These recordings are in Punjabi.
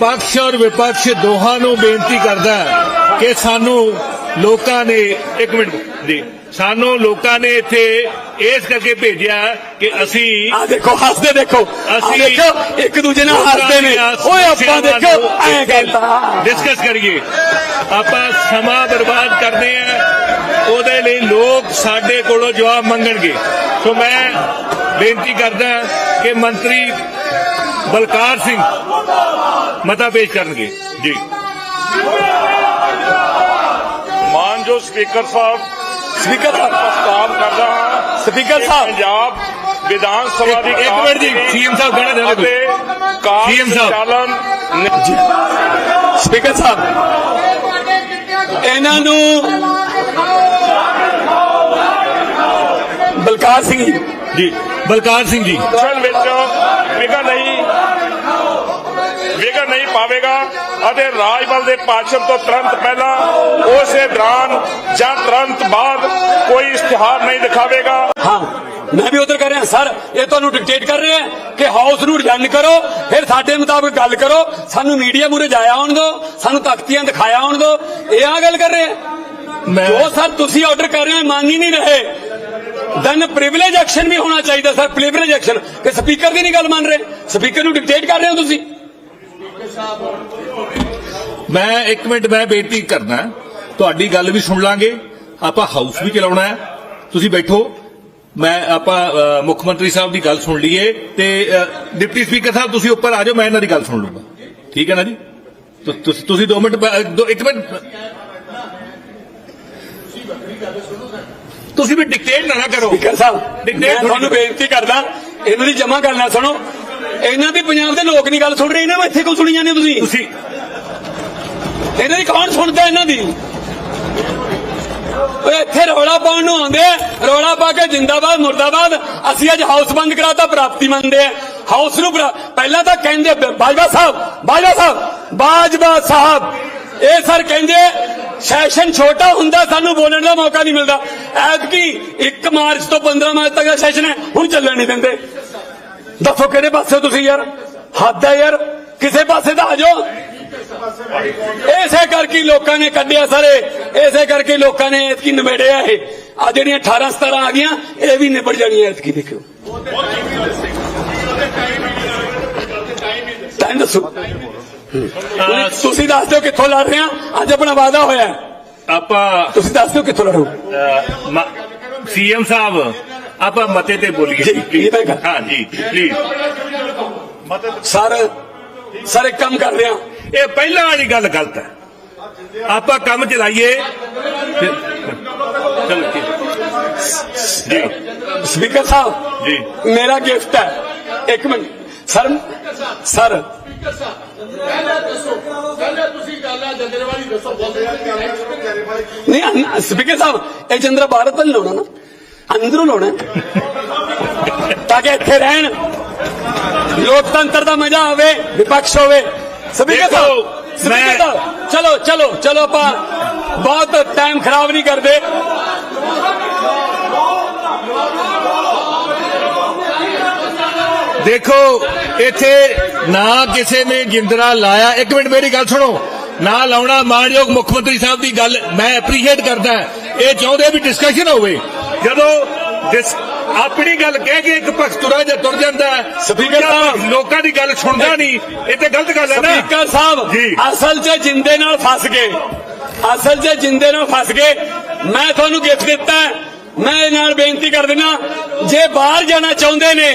ਪਕਸ਼ ਔਰ ਵਿਪਕਸ਼ ਦੋਹਾਂ ਨੂੰ ਬੇਨਤੀ ਕਰਦਾ ਹੈ ਕਿ ਸਾਨੂੰ ਲੋਕਾਂ ਨੇ ਇੱਕ ਮਿੰਟ ਜੀ ਸਾਨੂੰ ਲੋਕਾਂ ਨੇ ਇੱਥੇ ਇਸ ਕਰਕੇ ਭੇਜਿਆ ਕਿ ਅਸੀਂ ਆ ਦੇਖੋ ਹੱਸਦੇ ਦੇਖੋ। ਅਸੀਂ ਦੇਖੋ ਇੱਕ ਦੂਜੇ ਨਾਲ ਹੱਸਦੇ ਨੇ। ਓਏ ਆਪਾਂ ਦੇਖੋ ਐ ਕਰਤਾ ਡਿਸਕਸ ਕਰੀਏ। ਆਪਾਂ ਸਮਾਂ ਬਰਬਾਦ ਕਰਦੇ ਆ ਉਹਦੇ ਲਈ ਲੋਕ ਸਾਡੇ ਕੋਲੋਂ ਜਵਾਬ ਮੰਗਣਗੇ। ਸੋ ਮੈਂ ਬੇਨਤੀ ਕਰਦਾ ਕਿ ਮੰਤਰੀ ਬਲਕਾਰ ਸਿੰਘ ਮਤਾ ਪੇਸ਼ ਕਰਨਗੇ। ਜੀ। ਮਾਨਯੋਗ ਸਪੀਕਰ ਸਾਹਿਬ ਸਪੀਕਰ ਸਾਹਿਬ ਪ੍ਰਸਤਾਵ ਕਰਦਾ ਹਾਂ। ਸਪੀਕਰ ਸਾਹਿਬ। ਪੰਜਾਬ ਵਿਧਾਨ ਸਭਾ ਦੀ ਇੱਕ- ਮਿੰਟ ਜੀ, CM ਸਾਹਿਬ ਕਹਿਣਾ ਅਤੇ ਕਾਰਜ CM ਸਾਹਿਬ। ਸਪੀਕਰ ਸਾਹਿਬ ਇਹਨਾਂ ਨੂੰ ਬਲਕਾਰ ਸਿੰਘ ਜੀ। ਬਲਕਾਰ ਸਿੰਘ ਜੀ। ਵਿੱਚ ਵਿਘਨ ਨਹੀਂ ਨਹੀਂ ਪਾਵੇਗਾ ਅਤੇ ਰਾਜਪਾਲ ਦੇ ਭਾਸ਼ਣ ਤੋਂ ਤੁਰੰਤ ਪਹਿਲਾਂ ਉਸੇ ਦੌਰਾਨ ਜਾਂ ਤੁਰੰਤ ਬਾਅਦ ਕੋਈ ਇਸ਼ਤਿਹਾਰ ਨਹੀਂ ਦਿਖਾਵੇਗਾ। ਹਾਂ ਮੈਂ ਵੀ ਉਧਰ ਕਰ ਰਿਹਾ ਸਰ ਇਹ ਤੁਹਾਨੂੰ ਡਿਕਟੇਟ ਕਰ ਰਹੇ ਕਿ ਹਾਊਸ ਨੂੰ ਅਡਜਨ ਕਰੋ ਫਿਰ ਸਾਡੇ ਮੁਤਾਬਕ ਗੱਲ ਕਰੋ ਸਾਨੂੰ ਮੀਡੀਆ ਮੂਰੇ ਜਾਇਆ ਆਉਣ ਦਿਓ ਸਾਨੂੰ ਤਖਤੀਆਂ ਦਿਖਾਇਆ ਆਉਣ ਦਿਓ ਇਹ ਆ ਗੱਲ ਕਰ ਰਹੇ ਮੈਂ ਜੋ ਸਰ ਤੁਸੀਂ ਆਰਡਰ ਕਰ ਰਹੇ ਹੋ ਮੰਨ ਹੀ ਨਹੀਂ ਰਹੇ। ਦੈਨ ਪ੍ਰਿਵਿਲੇਜ ਐਕਸ਼ਨ ਵੀ ਹੋਣਾ ਚਾਹੀਦਾ ਸਰ ਪ੍ਰਿਵਿਲੇਜ ਐਕਸ਼ਨ ਕਿ ਸਪੀਕਰ ਦੀ ਨਹੀਂ ਗੱਲ ਮੰਨ ਰਹੇ। ਸਪੀਕਰ ਨੂੰ ਡਿਕਟੇਟ ਕਰ ਰਹੇ ਹੋ ਤੁਸੀਂ? ਮੈਂ ਇੱਕ ਮਿੰਟ ਮੈਂ ਬੇਨਤੀ ਕਰਨਾ ਤੁਹਾਡੀ ਗੱਲ ਵੀ ਸੁਣ ਲਾਂਗੇ। ਆਪਾਂ ਹਾਊਸ ਵੀ ਚਲਾਉਣਾ ਹੈ। ਤੁਸੀਂ ਬੈਠੋ। ਮੈਂ ਆਪਾਂ ਮੁੱਖ ਮੰਤਰੀ ਸਾਹਿਬ ਦੀ ਗੱਲ ਸੁਣ ਲਈਏ ਤੇ ਡਿਪਟੀ ਸਪੀਕਰ ਸਾਹਿਬ ਤੁਸੀਂ ਉੱਪਰ ਆ ਜਾਓ ਮੈਂ ਇਹਨਾਂ ਦੀ ਗੱਲ ਸੁਣ ਲੂੰਗਾ ਠੀਕ ਹੈ ਨਾ ਜੀ? ਤੁਸੀਂ ਤੁਸੀਂ 2 ਮਿੰਟ ਇੱਕ ਮਿੰਟ। ਤੁਸੀਂ ਵੀ ਡਿਕਟੇਟ ਨਾ ਕਰੋ। ਸਪੀਕਰ ਸਾਹਿਬ ਥੋੜ੍ਹੀ ਤੁਹਾਨੂੰ। ਬੇਨਤੀ ਕਰਦਾ ਇਹਨਾਂ ਦੀ ਜਮਾ ਕਰਨਾ ਸੁਣੋ। ਇਹਨਾਂ ਦੀ ਪੰਜਾਬ ਦੇ ਲੋਕ ਨਹੀਂ ਗੱਲ ਸੁਣ ਰਹੇ ਇਹਨਾਂ ਨੂੰ ਇੱਥੇ ਕਿਉਂ ਸੁਣੀ ਜਾਂਦੇ ਤੁਸੀਂ? ਤੁਸੀਂ। ਇਹਨਾਂ ਦੀ ਕੌਣ ਸੁਣਦਾ ਇਹਨਾਂ ਦੀ? ਓਏ ਇੱਥੇ ਰੌਲਾ ਪਾਉਣ ਨੂੰ ਆਉਂਦੇ ਰੌਲਾ ਪਾ ਕੇ ਜਿੰਦਾਬਾਦ ਮੁਰਦਾਬਾਦ। ਅਸੀਂ ਅੱਜ ਹਾਊਸ ਬੰਦ ਕਰਾਤਾ ਪ੍ਰਾਪਤੀ ਮੰਨਦੇ ਆ। ਹਾਊਸ ਨੂੰ ਪਹਿਲਾਂ ਤਾਂ ਕਹਿੰਦੇ ਬਾਜਵਾ ਸਾਹਿਬ ਬਾਜਵਾ ਸਾਹਿਬ ਬਾਜਵਾ ਸਾਹਿਬ। ਇਹ ਸਰ ਕਹਿੰਦੇ ਸੈਸ਼ਨ ਛੋਟਾ ਹੁੰਦਾ ਸਾਨੂੰ ਬੋਲਣ ਦਾ ਮੌਕਾ ਨਹੀਂ ਮਿਲਦਾ। ਐਤਕੀ 1 ਮਾਰਚ ਤੋਂ 15 ਮਾਰਚ ਤੱਕ ਦਾ ਸੈਸ਼ਨ ਹੈ ਹੁਣ ਚੱਲਣ ਨਹੀਂ ਦਿੰਦੇ। ਦੱਸੋ ਕਿਹੜੇ ਪਾਸੇ ਤੁਸੀਂ ਯਾਰ ਹੱਦ ਹੈ ਯਾਰ ਕਿਸੇ ਪਾਸੇ ਤਾਂ ਆ ਜਾਓ ਇਸੇ ਕਰਕੇ ਹੀ ਲੋਕਾਂ ਨੇ ਕੱਢਿਆ ਸਾਰੇ ਇਸੇ ਕਰਕੇ ਹੀ ਲੋਕਾਂ ਨੇ ਇਤਕੀ ਨਿਬੇੜਿਆ ਇਹ ਆ ਜਿਹੜੀਆਂ 18 17 ਆ ਗਈਆਂ ਇਹ ਵੀ ਨਿਬੜ ਜਾਣੀਆਂ ਇਤਕੀ ਦੇਖਿਓ ਟਾਈਮ ਦੱਸੋ ਅ, ਤੁਸੀਂ ਦੱਸ ਦਿਓ ਕਿੱਥੋਂ ਲੜ ਰਹੇ ਆ ਅੱਜ ਆਪਣਾ ਵਾਅਦਾ ਹੋਇਆ ਹੈ। ਆਪਾਂ ਤੁਸੀਂ ਦੱਸ ਦਿਓ ਕਿੱਥੋਂ ਲੜੋ ਸੀਐਮ ਸਾਹਿਬ ਆਪਾਂ ਮਤੇ ਤੇ ਬੋਲੀਏ ਜੀ, ਜੀ, ਮੈਂ ਕਰ- ਹਾਂ ਜੀ ਪਲੀਜ਼ ਸਰ ਸਰ ਇੱਕ ਕੰਮ ਕਰ ਰਹੇ ਆ ਇਹ ਪਹਿਲਾਂ ਵਾਲੀ ਗੱਲ ਗਲਤ ਹੈ ਆਪਾਂ ਕੰਮ ਚਲਾਈਏ ਫਿਰ- ਚਲੋ ਜੀ ਜੀ ਸਪੀਕਰ ਸਾਹਿਬ ਜੀ ਮੇਰਾ ਗਿਫਟ ਹੈ ਇੱਕ ਮਿੰਟ ਸਰ ਸਰ ਨਹੀਂ ਸਪੀਕਰ ਸਾਹਿਬ ਇਹ ਚੰਦਰਾ ਭਾਰਤ ਵੱਲ ਲਾਉਣਾ ਨਾ ਅੰਦਰੋਂ ਲਾਉਣਾ। ਤਾਂ ਕਿ ਇੱਥੇ ਰਹਿਣ। ਲੋਕਤੰਤਰ ਦਾ ਮਜ਼ਾ ਆਵੇ ਵਿਪਕਸ਼ ਹੋਵੇ। ਸਾਹਿਬ ਦੇਖੋ, ਸਪੀਕਰ ਮੈਂ- ਚਲੋ ਚਲੋ ਚਲੋ ਆਪਾਂ ਬਹੁਤ ਟਾਈਮ ਖਰਾਬ ਨਹੀਂ ਕਰਦੇ। ਦੇਖੋ ਇੱਥੇ ਨਾ ਕਿਸੇ ਨੇ ਜਿੰਦਰਾ ਲਾਇਆ। ਇੱਕ ਮਿੰਟ ਮੇਰੀ ਗੱਲ ਸੁਣੋ। ਨਾ ਲਾਉਣਾ ਮਾਨਯੋਗ ਮੁੱਖ ਮੰਤਰੀ ਸਾਹਿਬ ਦੀ ਗੱਲ ਮੈਂ ਐਪਰੀਸ਼ੀਏਟ ਕਰਦਾ। ਇਹ ਚਾਹੁੰਦੇ ਵੀ ਡਿਸਕਸ਼ਨ ਹੋਵੇ। ਜਦੋਂ ਡਿਸ- ਆਪਣੀ ਗੱਲ ਕਹਿ ਕੇ ਇੱਕ ਪੱਖ ਤੁਰਾ ਜਾਂ ਤੁਰ ਜਾਂਦਾ ਦੂਜਾ ਸਾਹਿਬ। ਲੋਕਾਂ ਦੀ ਗੱਲ ਸੁਣਦਾ ਨਹੀਂ ਇਹ ਤੇ ਗਲਤ ਗੱਲ ਹੈ ਨਾ ਸਪੀਕਰ ਸਾਹਿਬ। ਅਸਲ 'ਚ ਜਿੰਦੇ ਨਾਲ ਫਸ ਗਏ ਅਸਲ 'ਚ ਜਿੰਦੇ ਨਾਲ ਫਸ ਗਏ ਮੈਂ ਤੁਹਾਨੂੰ ਗਿਫਟ ਦਿੱਤਾ। ਮੈਂ ਇਹ ਨਾਲ ਬੇਨਤੀ ਕਰ ਦਿੰਦਾ ਜੇ ਬਾਹਰ ਜਾਣਾ ਚਾਹੁੰਦੇ ਨੇ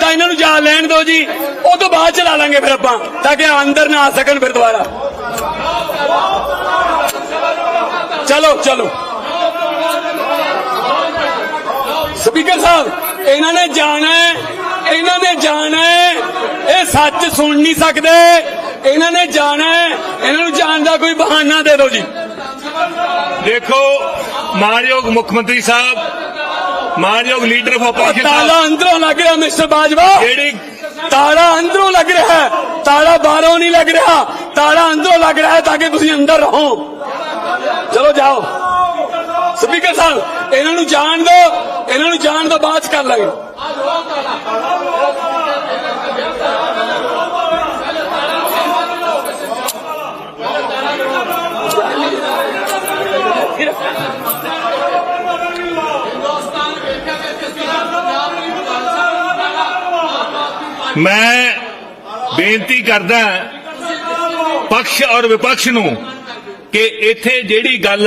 ਤਾਂ ਇਹਨਾਂ ਨੂੰ ਜਾ ਲੈਣ ਦਿਓ ਜੀ ਉਹ ਤੋਂ ਬਾਅਦ ਚਲਾ ਲਾਂਗੇ ਫਿਰ ਆਪਾਂ ਤਾਂ ਕਿ ਅੰਦਰ ਨਾ ਆ ਸਕਣ ਫਿਰ ਦੁਬਾਰਾ ਚਲੋ ਚਲੋ ਸਪੀਕਰ ਸਾਹਿਬ ਇਹਨਾਂ ਨੇ ਜਾਣਾ ਇਹਨਾਂ ਨੇ ਜਾਣਾ ਇਹ ਸੱਚ ਸੁਣ ਨਹੀਂ ਸਕਦੇ। ਇਹਨਾਂ ਨੇ ਜਾਣਾ ਇਹਨਾਂ ਨੂੰ ਜਾਣ ਦਾ ਕੋਈ ਬਹਾਨਾ ਦੇ ਦਿਓ ਜੀ। ਦੇਖੋ ਮਾਨਯੋਗ ਮੁੱਖ ਮੰਤਰੀ ਸਾਹਿਬ ਮਾਨਯੋਗ ਲੀਡਰ ਆਫ ਆਪੋਜੀਸ਼ਨ ਤਾਲਾ ਅੰਦਰੋਂ ਲੱਗ ਰਿਹਾ ਮਿਸਟਰ ਬਾਜਵਾ। ਜਿਹੜੀ ਤਾਲਾ ਅੰਦਰੋਂ ਲੱਗ ਰਿਹਾ। ਹੈ ਤਾਲਾ ਬਾਹਰੋਂ ਨਹੀਂ ਲੱਗ ਰਿਹਾ। ਤਾਲਾ ਅੰਦਰੋਂ ਲੱਗ ਰਿਹਾ ਹੈ ਤਾਂ ਕਿ ਤੁਸੀਂ ਅੰਦਰ ਰਹੋ। ਚਲੋ ਜਾਓ। ਸਪੀਕਰ ਸਾਹਿਬ, ਇਹਨਾਂ ਨੂੰ ਜਾਣ ਦੋ, ਇਹਨਾਂ ਨੂੰ ਜਾਣ ਦਾ, ਬਾਅਦ ਕਰ ਲਾਂਗੇ। ਮੈਂ ਬੇਨਤੀ ਕਰਦਾ ਪੱਖ ਔਰ ਵਿਪਕਸ਼ ਨੂੰ, ਕਿ ਇੱਥੇ ਜਿਹੜੀ ਗੱਲ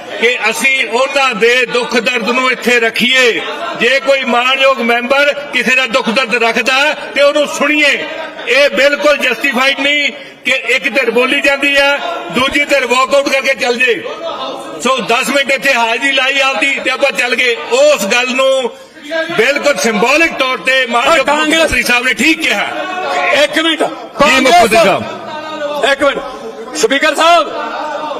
ਕਿ ਅਸੀਂ ਉਹਨਾਂ ਦੇ ਦੁੱਖ ਦਰਦ ਨੂੰ ਇੱਥੇ ਰੱਖੀਏ। ਜੇ ਕੋਈ ਮਾਣਯੋਗ ਮੈਂਬਰ ਕਿਸੇ ਦਾ ਦੁੱਖ ਦਰਦ ਰੱਖਦਾ ਤੇ ਉਹਨੂੰ ਸੁਣੀਏ। ਇਹ ਬਿਲਕੁਲ ਜਸਟੀਫਾਈਡ ਨਹੀਂ ਕਿ ਇੱਕ ਧਿਰ ਬੋਲੀ ਜਾਂਦੀ ਹੈ ਦੂਜੀ ਧਿਰ ਵਾਕਆਊਟ ਕਰਕੇ ਚੱਲ ਜੇ। ਸੋ 10 ਮਿੰਟ ਇੱਥੇ ਹਾਜ਼ਰੀ ਲਾਈ ਆਪਦੀ ਤੇ ਆਪਾਂ ਚੱਲ ਗਏ। ਉਸ ਗੱਲ ਨੂੰ ਬਿਲਕੁਲ ਸਿੰਬੋਲਿਕ ਤੌਰ ਤੇ ਮਾਨਯੋਗ ਮੰਤਰੀ ਸਾਹਿਬ ਨੇ ਠੀਕ ਕਿਹਾ। ਇੱਕ ਮਿੰਟ। ਇੱਕ ਮਿੰਟ। ਸਪੀਕਰ ਸਾਹਿਬ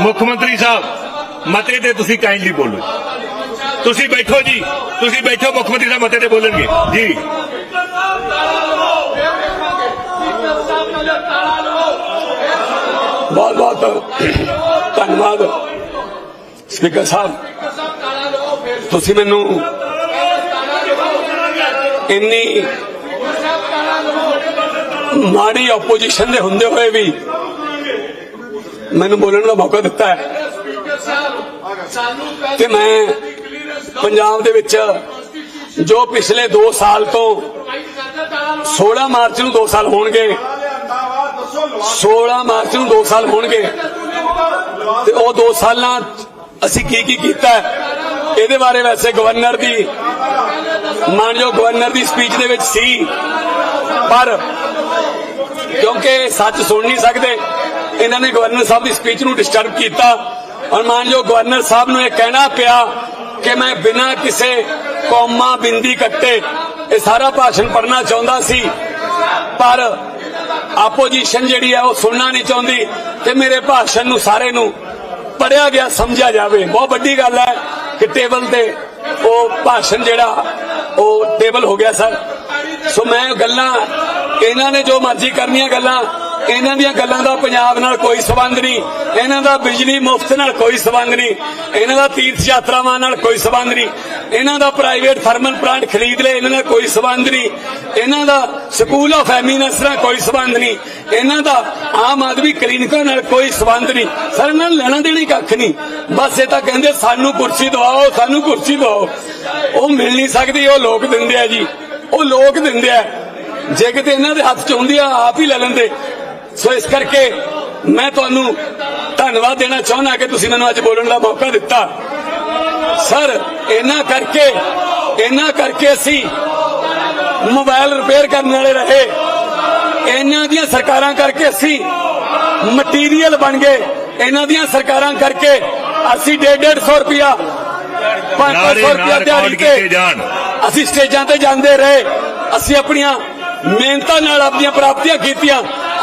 ਮੁੱਖ ਮੰਤਰੀ ਸਾਹਿਬ, ਮਤੇ ਤੇ ਤੁਸੀਂ ਕਾਈਂਡਲੀ ਬੋਲੋ। ਤੁਸੀਂ ਬੈਠੋ ਜੀ, ਤੁਸੀਂ ਬੈਠੋ, ਮੁੱਖ ਮੰਤਰੀ ਸਾਹਿਬ ਮਤੇ ਤੇ ਬੋਲਣਗੇ। ਜੀ। ਬਹੁਤ ਬਹੁਤ ਧੰਨਵਾਦ। ਸਪੀਕਰ ਸਾਹਿਬ, ਤੁਸੀਂ ਮੈਨੂੰ ਇੰਨੀ ਮਾੜੀ ਆਪੋਜੀਸ਼ਨ ਦੇ ਹੁੰਦੇ ਹੋਏ ਵੀ ਮੈਨੂੰ ਬੋਲਣ ਦਾ ਮੌਕਾ ਦਿੱਤਾ ਹੈ। ਤੇ ਮੈਂ ਪੰਜਾਬ ਦੇ ਵਿੱਚ ਜੋ ਪਿਛਲੇ 2 ਸਾਲ ਤੋਂ 16 ਮਾਰਚ ਨੂੰ 2 ਸਾਲ ਹੋਣਗੇ 16 ਮਾਰਚ ਨੂੰ 2 ਸਾਲ ਹੋਣਗੇ, ਤੇ ਉਹ 2 ਸਾਲਾਂ ਅਸੀਂ ਕੀ ਕੀ ਕੀਤਾ ਇਹਦੇ ਬਾਰੇ ਵੈਸੇ ਗਵਰਨਰ ਦੀ ਮਾਨਯੋਗ ਗਵਰਨਰ ਦੀ ਸਪੀਚ ਦੇ ਵਿੱਚ ਸੀ, ਪਰ ਕਿਉਂਕਿ ਸੱਚ ਸੁਣ ਨਹੀਂ ਸਕਦੇ ਇਹਨਾਂ ਨੇ ਗਵਰਨਰ ਸਾਹਿਬ ਦੀ ਸਪੀਚ ਨੂੰ ਡਿਸਟਰਬ ਕੀਤਾ। ਔਰ ਮਾਨਯੋਗ ਗਵਰਨਰ ਸਾਹਿਬ ਨੂੰ ਇਹ ਕਹਿਣਾ ਪਿਆ ਕਿ ਮੈਂ ਬਿਨਾਂ ਕਿਸੇ ਕੌਮਾ ਬਿੰਦੀ ਕੱਟੇ ਇਹ ਸਾਰਾ ਭਾਸ਼ਣ ਪੜਨਾ ਚਾਹੁੰਦਾ ਸੀ, ਪਰ ਆਪੋਜੀਸ਼ਨ ਜਿਹੜੀ ਹੈ ਉਹ ਸੁਣਨਾ ਨਹੀਂ ਚਾਹੁੰਦੀ ਤੇ ਮੇਰੇ ਭਾਸ਼ਣ ਨੂੰ ਸਾਰੇ ਨੂੰ ਪੜਿਆ ਗਿਆ, ਸਮਝਿਆ ਜਾਵੇ। ਬਹੁਤ ਵੱਡੀ ਗੱਲ ਹੈ ਕਿ ਟੇਬਲ ਤੇ ਉਹ ਭਾਸ਼ਣ ਜਿਹੜਾ, ਉਹ ਟੇਬਲ ਹੋ ਗਿਆ ਸਰ ਸੋ ਮੈਂ ਗੱਲਾਂ, ਇਹਨਾਂ ਨੇ ਜੋ ਮਰਜ਼ੀ ਕਰਨੀਆਂ ਗੱਲਾਂ ਇਹਨਾਂ ਦੀਆਂ ਗੱਲਾਂ ਦਾ ਪੰਜਾਬ ਨਾਲ ਕੋਈ ਸਬੰਧ ਨਹੀਂ। ਇਹਨਾਂ ਦਾ ਬਿਜਲੀ ਮੁਫਤ ਨਾਲ ਕੋਈ ਸਬੰਧ ਨਹੀਂ। ਇਹਨਾਂ ਦਾ ਤੀਰਥ ਯਾਤਰਾਵਾਂ ਨਾਲ ਕੋਈ ਸਬੰਧ ਨਹੀਂ। ਇਹਨਾਂ ਦਾ ਪ੍ਰਾਈਵੇਟ ਥਰਮਲ ਪਲਾਂਟ ਖਰੀਦ ਲਏ, ਇਹਨਾਂ ਨਾਲ ਕੋਈ ਸਬੰਧ ਨਹੀਂ। ਇਹਨਾਂ ਦਾ ਸਕੂਲ ਆਫ ਐਮੀਨੈਂਸ ਨਾਲ ਕੋਈ ਸਬੰਧ ਨਹੀਂ। ਇਹਨਾਂ ਦਾ ਆਮ ਆਦਮੀ ਕਲੀਨਿਕਾਂ ਨਾਲ ਕੋਈ ਸਬੰਧ ਨਹੀਂ। ਸਰ, ਇਹਨਾਂ ਨੂੰ ਲੈਣਾ ਦੇਣੀ ਕੱਖ ਨਹੀਂ। ਬਸ ਇਹ ਤਾਂ ਕਹਿੰਦੇ ਸਾਨੂੰ ਕੁਰਸੀ ਦਿਵਾਓ, ਸਾਨੂੰ ਕੁਰਸੀ ਦਿਵਾਓ। ਉਹ ਮਿਲ ਨਹੀਂ ਸਕਦੀ, ਉਹ ਲੋਕ ਦਿੰਦੇ ਆ ਜੀ। ਉਹ ਲੋਕ ਦਿੰਦੇ ਆ। ਜੇ ਕਿਤੇ ਇਹਨਾਂ ਦੇ ਹੱਥ ਚ ਹੁੰਦੀ ਆ, ਆਪ ਹੀ ਲੈ ਲੈਂਦੇ। ਸੋ ਇਸ ਕਰਕੇ ਮੈਂ ਤੁਹਾਨੂੰ ਧੰਨਵਾਦ ਦੇਣਾ ਚਾਹੁੰਦਾ ਕਿ ਤੁਸੀਂ ਮੈਨੂੰ ਅੱਜ ਬੋਲਣ ਦਾ ਮੌਕਾ ਦਿੱਤਾ। ਸਰ ਇਹਨਾਂ ਕਰਕੇ ਇਹਨਾਂ ਕਰਕੇ ਅਸੀਂ ਮੋਬਾਈਲ ਰਿਪੇਅਰ ਕਰਨ ਵਾਲੇ ਰਹੇ। ਇਹਨਾਂ ਦੀਆਂ ਸਰਕਾਰਾਂ ਕਰਕੇ ਅਸੀਂ ਮਟੀਰੀਅਲ ਬਣ ਗਏ। ਇਹਨਾਂ ਦੀਆਂ ਸਰਕਾਰਾਂ ਕਰਕੇ ਅਸੀਂ 150 ਰੁਪਿਆ 500 ਨਾਰੇ ਰੁਪਿਆ ਦਿਹਾੜੀ ਜਾਣ। ਅਸੀਂ ਸਟੇਜਾਂ ਤੇ ਜਾਂਦੇ ਰਹੇ। ਅਸੀਂ ਆਪਣੀਆਂ ਮਿਹਨਤਾਂ ਨਾਲ ਆਪਣੀਆਂ ਪ੍ਰਾਪਤੀਆਂ ਕੀਤੀਆਂ।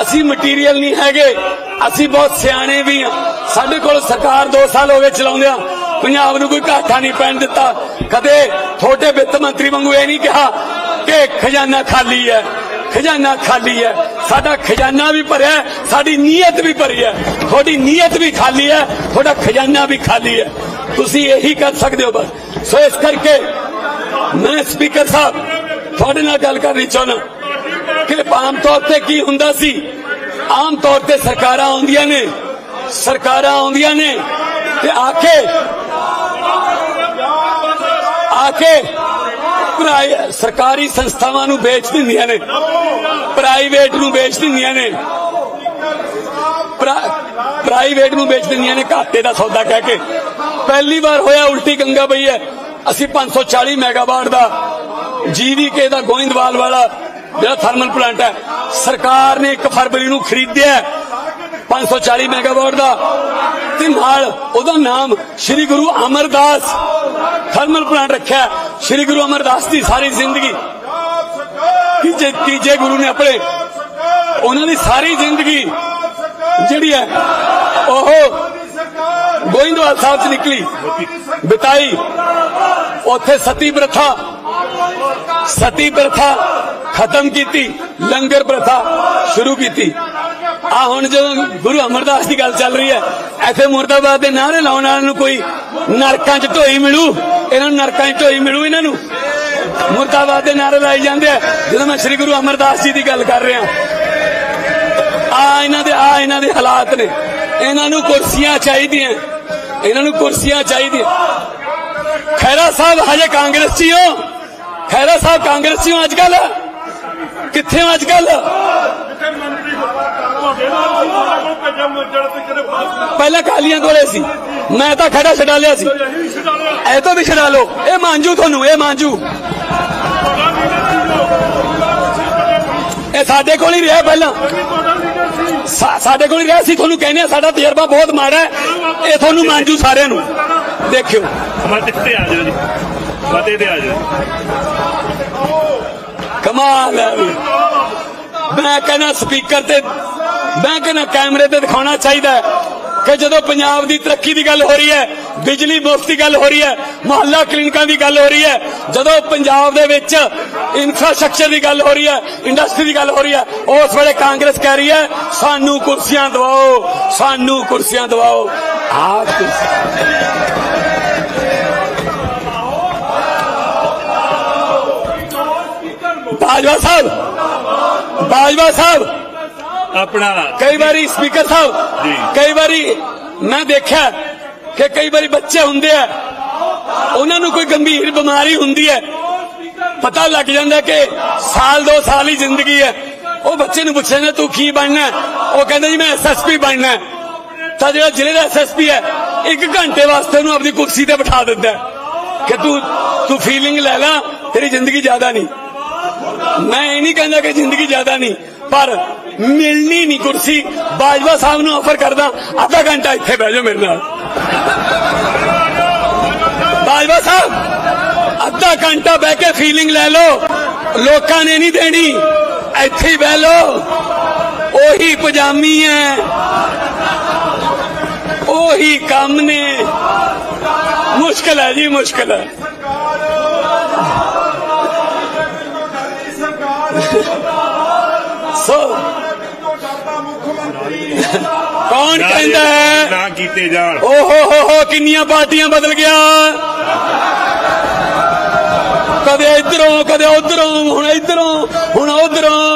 ਅਸੀਂ ਮਟੀਰੀਅਲ ਨਹੀਂ ਹੈਗੇ। ਅਸੀਂ ਬਹੁਤ ਸਿਆਣੇ ਵੀ ਹਾਂ। ਸਾਡੇ ਕੋਲ ਸਰਕਾਰ 2 ਸਾਲ ਹੋ ਗਏ ਚਲਾਉਂਦਿਆਂ ਪੰਜਾਬ ਨੂੰ ਕੋਈ ਘਾਟਾ ਨਹੀਂ ਪੈਣ ਦਿੱਤਾ। ਕਦੇ ਤੁਹਾਡੇ ਵਿੱਤ ਮੰਤਰੀ ਵਾਂਗੂ ਇਹ ਨਹੀਂ ਕਿਹਾ ਕਿ ਖਜ਼ਾਨਾ ਖਾਲੀ ਹੈ। ਖਜ਼ਾਨਾ ਖਾਲੀ ਹੈ। ਸਾਡਾ ਖਜ਼ਾਨਾ ਵੀ ਭਰਿਆ ਸਾਡੀ ਨੀਅਤ ਵੀ ਭਰੀ ਹੈ। ਤੁਹਾਡੀ ਨੀਅਤ ਵੀ ਖਾਲੀ ਹੈ। ਤੁਹਾਡਾ ਖਜ਼ਾਨਾ ਵੀ ਖਾਲੀ ਹੈ। ਤੁਸੀਂ ਇਹੀ ਕਰ ਸਕਦੇ ਹੋ ਬਸ। ਸੋ ਇਸ ਕਰਕੇ ਮੈਂ ਸਪੀਕਰ ਸਾਹਿਬ, ਤੁਹਾਡੇ ਨਾਲ ਗੱਲ ਕਰਨੀ ਚਾਹੁੰਦਾ। ਕਿ ਆਮ ਤੌਰ ਤੇ ਕੀ ਹੁੰਦਾ ਸੀ? ਆਮ ਤੌਰ ਤੇ ਸਰਕਾਰਾਂ ਆਉਂਦੀਆਂ ਨੇ, ਸਰਕਾਰਾਂ ਆਉਂਦੀਆਂ ਨੇ ਤੇ ਆ ਕੇ ਆ ਕੇ ਸਰਕਾਰੀ ਸੰਸਥਾਵਾਂ ਨੂੰ ਵੇਚ ਦਿੰਦੀਆਂ ਨੇ, ਪ੍ਰਾਈਵੇਟ ਨੂੰ ਵੇਚ ਦਿੰਦੀਆਂ ਨੇ ਪ੍ਰਾਈਵੇਟ ਨੂੰ ਵੇਚ ਦਿੰਦੀਆਂ ਨੇ ਘਾਟੇ ਦਾ ਸੌਦਾ ਕਹਿ ਕੇ। ਪਹਿਲੀ ਵਾਰ ਹੋਇਆ ਉਲਟੀ ਗੰਗਾ ਪਈ ਹੈ। ਅਸੀਂ 540 ਮੈਗਾਵਾਟ ਦਾ ਜੀਵੀਕੇ ਦਾ ਗੋਇੰਦਵਾਲ ਵਾਲਾ ਜਿਹੜਾ ਥਰਮਲ ਪਲਾਂਟ ਹੈ, ਸਰਕਾਰ ਨੇ 1 ਫਰਵਰੀ ਨੂੰ ਖਰੀਦਿਆ ਹੈ 540 ਮੈਗਾਵਾਟ ਦਾ। ਤੇ ਨਾਲ ਉਹਦਾ ਨਾਮ ਸ੍ਰੀ ਗੁਰੂ ਅਮਰਦਾਸ ਥਰਮਲ ਪਲਾਂਟ ਰੱਖਿਆ ਸ੍ਰੀ ਗੁਰੂ ਅਮਰਦਾਸ ਦੀ ਸਾਰੀ ਜ਼ਿੰਦਗੀ। ਤੀਜੇ ਤੀਜੇ ਗੁਰੂ ਨੇ ਆਪਣੇ ਉਹਨਾਂ ਦੀ ਸਾਰੀ ਜ਼ਿੰਦਗੀ ਜਿਹੜੀ ਹੈ, ਉਹ ਗੋਇੰਦਵਾਲ ਸਾਹਿਬ ਚ ਨਿਕਲੀ। ਬਿਤਾਈ। ਉੱਥੇ ਸਤੀ ਪ੍ਰਥਾ ਸਤੀ ਪ੍ਰਥਾ ਖਤਮ ਕੀਤੀ, ਲੰਗਰ ਪ੍ਰਥਾ ਸ਼ੁਰੂ ਕੀਤੀ। ਆ ਹੁਣ ਜਦੋਂ ਗੁਰੂ ਅਮਰਦਾਸ ਦੀ ਗੱਲ ਚੱਲ ਰਹੀ ਹੈ, ਇੱਥੇ ਮੁਰਦਾਬਾਦ ਦੇ ਨਾਰੇ ਲਾਉਣ ਵਾਲਿਆਂ ਨੂੰ ਕੋਈ ਨਰਕਾਂ 'ਚ ਢੋਈ ਮਿਲੂ? ਇਹਨਾਂ ਨੂੰ ਨਰਕਾਂ 'ਚ ਢੋਈ ਮਿਲੂ ਇਹਨਾਂ ਨੂੰ? ਮੁਰਦਾਬਾਦ ਦੇ ਨਾਰੇ ਲਾਈ ਜਾਂਦੇ ਆ। ਜਦੋਂ ਮੈਂ ਸ੍ਰੀ ਗੁਰੂ ਅਮਰਦਾਸ ਜੀ ਦੀ ਗੱਲ ਕਰ ਰਿਹਾ, ਆ ਇਹਨਾਂ ਦੇ ਆ ਇਹਨਾਂ ਦੇ ਹਾਲਾਤ ਨੇ। ਇਹਨਾਂ ਨੂੰ ਕੁਰਸੀਆਂ ਚਾਹੀਦੀਆਂ। ਇਹਨਾਂ ਨੂੰ ਕੁਰਸੀਆਂ ਚਾਹੀਦੀਆਂ। ਖੈਰਾ ਸਾਹਿਬ ਹਜੇ ਕਾਂਗਰਸੀ ਹੋ? ਖੈਰਾ ਸਾਹਿਬ, ਕਾਂਗਰਸੀ ਹੋ ਅੱਜ ਕੱਲ ਕਿੱਥੇ ਹੋ ਅੱਜ ਕੱਲ ਪਹਿਲਾਂ ਕਾਲੀਆਂ ਕੋਲੇ ਸੀ। ਮੈਂ ਤਾਂ ਖੜਾ ਛਡਾ ਲਿਆ ਸੀ। ਇਹ ਤੋਂ ਵੀ ਛਡਾ ਲਓ। ਇਹ ਮਾਂਜੂ ਤੁਹਾਨੂੰ ਇਹ ਮਾਂਜੂ। ਇਹ ਸਾਡੇ ਕੋਲ ਹੀ ਰਿਹਾ ਪਹਿਲਾਂ। ਸਾਡੇ ਕੋਲ ਹੀ ਰਿਹਾ ਸੀ। ਤੁਹਾਨੂੰ ਕਹਿੰਦੇ ਆ ਸਾਡਾ ਤਜਰਬਾ ਬਹੁਤ ਮਾੜਾ ਹੈ। ਇਹ ਤੁਹਾਨੂੰ ਮਾਂਜੂ ਸਾਰਿਆਂ ਨੂੰ। ਦੇਖਿਓ। ਮਤੇ ਤੇ ਆ ਜਾਓ ਜੀ। ਮਤੇ ਤੇ ਆ ਜਾਓ। ਕਮਾਲ ਹੈ ਮੈਂ ਕਹਿੰਦਾ ਸਪੀਕਰ ਤੇ, ਮੈਂ ਕਹਿੰਦਾ ਕੈਮਰੇ ਤੇ ਦਿਖਾਉਣਾ ਚਾਹੀਦਾ ਕਿ ਜਦੋਂ ਪੰਜਾਬ ਦੀ ਤਰੱਕੀ ਦੀ ਗੱਲ ਹੋ ਰਹੀ ਹੈ, ਬਿਜਲੀ ਮੁਫਤ ਦੀ ਗੱਲ ਹੋ ਰਹੀ ਹੈ, ਮੁਹੱਲਾ ਕਲੀਨਿਕਾਂ ਦੀ ਗੱਲ ਹੋ ਰਹੀ ਹੈ, ਜਦੋਂ ਪੰਜਾਬ ਦੇ ਵਿੱਚ ਇਨਫਰਾਸਟ੍ਰਕਚਰ ਦੀ ਗੱਲ ਹੋ ਰਹੀ ਹੈ ਇੰਡਸਟਰੀ ਦੀ ਗੱਲ ਹੋ ਰਹੀ ਹੈ, ਉਸ ਵੇਲੇ ਕਾਂਗਰਸ ਕਹਿ ਰਹੀ ਹੈ, ਸਾਨੂੰ ਕੁਰਸੀਆਂ ਦਿਵਾਓ, ਸਾਨੂੰ ਕੁਰਸੀਆਂ ਦਿਵਾਓ। ਆਹ ਕੁਰਸੀ ਬਾਜਵਾ ਸਾਹਿਬ ਬਾਜਵਾ ਸਾਹਿਬ ਆਪਣਾ ਕਈ ਵਾਰੀ ਸਪੀਕਰ ਸਾਹਿਬ। ਕਈ ਵਾਰੀ ਮੈਂ ਦੇਖਿਆ ਕਿ ਕਈ ਵਾਰੀ ਬੱਚੇ ਹੁੰਦੇ ਆ ਉਹਨਾਂ ਨੂੰ ਕੋਈ ਗੰਭੀਰ ਬਿਮਾਰੀ ਹੁੰਦੀ ਹੈ ਪਤਾ ਲੱਗ ਜਾਂਦਾ ਕਿ ਸਾਲ ਦੋ ਸਾਲ ਹੀ ਜ਼ਿੰਦਗੀ ਹੈ ਉਹ ਬੱਚੇ ਨੂੰ ਪੁੱਛਦੇ ਨੇ ਤੂੰ ਕੀ ਬਣਨਾ? ਉਹ ਕਹਿੰਦਾ ਜੀ ਮੈਂ ਐਸਐਸਪੀ ਬਣਨਾ। ਤਾਂ ਜਿਹੜਾ ਜ਼ਿਲ੍ਹੇ ਦਾ ਐਸਐਸਪੀ ਹੈ ਇੱਕ ਘੰਟੇ ਵਾਸਤੇ ਉਹਨੂੰ ਆਪਣੀ ਕੁਰਸੀ ਤੇ ਬਿਠਾ ਦਿੰਦਾ ਕਿ ਤੂੰ ਤੂੰ ਫੀਲਿੰਗ ਲੈ ਲੈ ਤੇਰੀ ਜ਼ਿੰਦਗੀ ਜ਼ਿਆਦਾ ਨਹੀਂ ਮੈਂ ਇਹ ਨਹੀਂ ਕਹਿੰਦਾ ਕਿ ਜ਼ਿੰਦਗੀ ਜ਼ਿਆਦਾ ਨਹੀਂ ਪਰ ਮਿਲਣੀ ਨਹੀਂ ਕੁਰਸੀ ਬਾਜਵਾ ਸਾਹਿਬ ਨੂੰ ਆਫਰ ਕਰਦਾ ਅੱਧਾ ਘੰਟਾ ਇੱਥੇ ਬਹਿ ਜਾਓ ਮੇਰੇ ਨਾਲ ਬਾਜਵਾ ਸਾਹਿਬ ਅੱਧਾ ਘੰਟਾ ਬਹਿ ਕੇ ਫੀਲਿੰਗ ਲੈ ਲਓ ਲੋਕਾਂ ਨੇ ਨਹੀਂ ਦੇਣੀ ਇੱਥੇ ਹੀ ਬਹਿ ਲਓ ਉਹੀ ਪਜਾਮੀ ਹੈ ਉਹੀ ਕੰਮ ਨੇ ਮੁਸ਼ਕਲ ਹੈ ਜੀ ਮੁਸ਼ਕਲ ਹੈ ਸੋ ਕੌਣ ਕਹਿੰਦਾ ਹੈ? ਨਾ ਕੀਤੇ ਜਾਣ। ਓ ਹੋ ਹੋ ਹੋ ਕਿੰਨੀਆਂ ਪਾਰਟੀਆਂ ਬਦਲ ਗਿਆ? ਕਦੇ ਇਧਰੋਂ ਕਦੇ ਉਧਰੋਂ ਹੁਣ ਇਧਰੋਂ ਹੁਣ ਉਧਰੋਂ।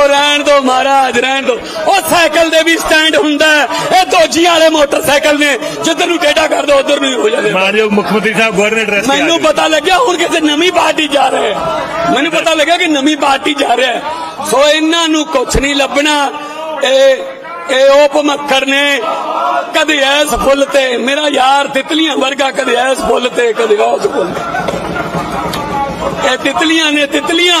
ਉਹ ਰਹਿਣ ਦੋ ਮਹਾਰਾਜ ਰਹਿਣ ਦੋ। ਉਹ ਸਾਈਕਲ ਦੇ ਵੀ ਸਟੈਂਡ ਹੁੰਦਾ ਹੈ। ਇਹ ਦੋਜੀਆਂ ਵਾਲੇ ਮੋਟਰਸਾਈਕਲ ਨੇ ਜਿੱਧਰ ਨੂੰ ਟੇਢਾ ਕਰ ਦੋ ਉਧਰ ਨੂੰ ਹੀ ਜਾਂਦੇ। ਮਾਨਯੋਗ ਮੁੱਖ ਮੰਤਰੀ ਸਾਹਿਬ ਗਵਰਨਰ ਆ ਮੈਨੂੰ। ਪਤਾ ਲੱਗਿਆ ਹੁਣ ਕਿਸੇ ਨਵੀਂ ਪਾਰਟੀ ਜਾ ਰਹੇ ਮੈਨੂੰ ਪਤਾ ਲੱਗਿਆ ਕਿ ਨਵੀਂ ਪਾਰਟੀ ਜਾ ਰਿਹਾ ਸੋ ਇਹਨਾਂ ਨੂੰ ਕੁਛ ਨਹੀਂ ਲੱਭਣਾ। ਇਹ ਇਹ ਉਹ ਭਮੱਕੜ ਨੇ ਕਦੇ ਐਸ ਫੁੱਲ ਤੇ ਮੇਰਾ ਯਾਰ ਤਿਤਲੀਆਂ ਵਰਗਾ ਕਦੇ ਐਸ ਫੁੱਲ ਤੇ ਕਦੇ ਉਸ ਫੁੱਲ ਤੇ। ਇਹ ਤਿਤਲੀਆਂ ਨੇ ਤਿਤਲੀਆਂ।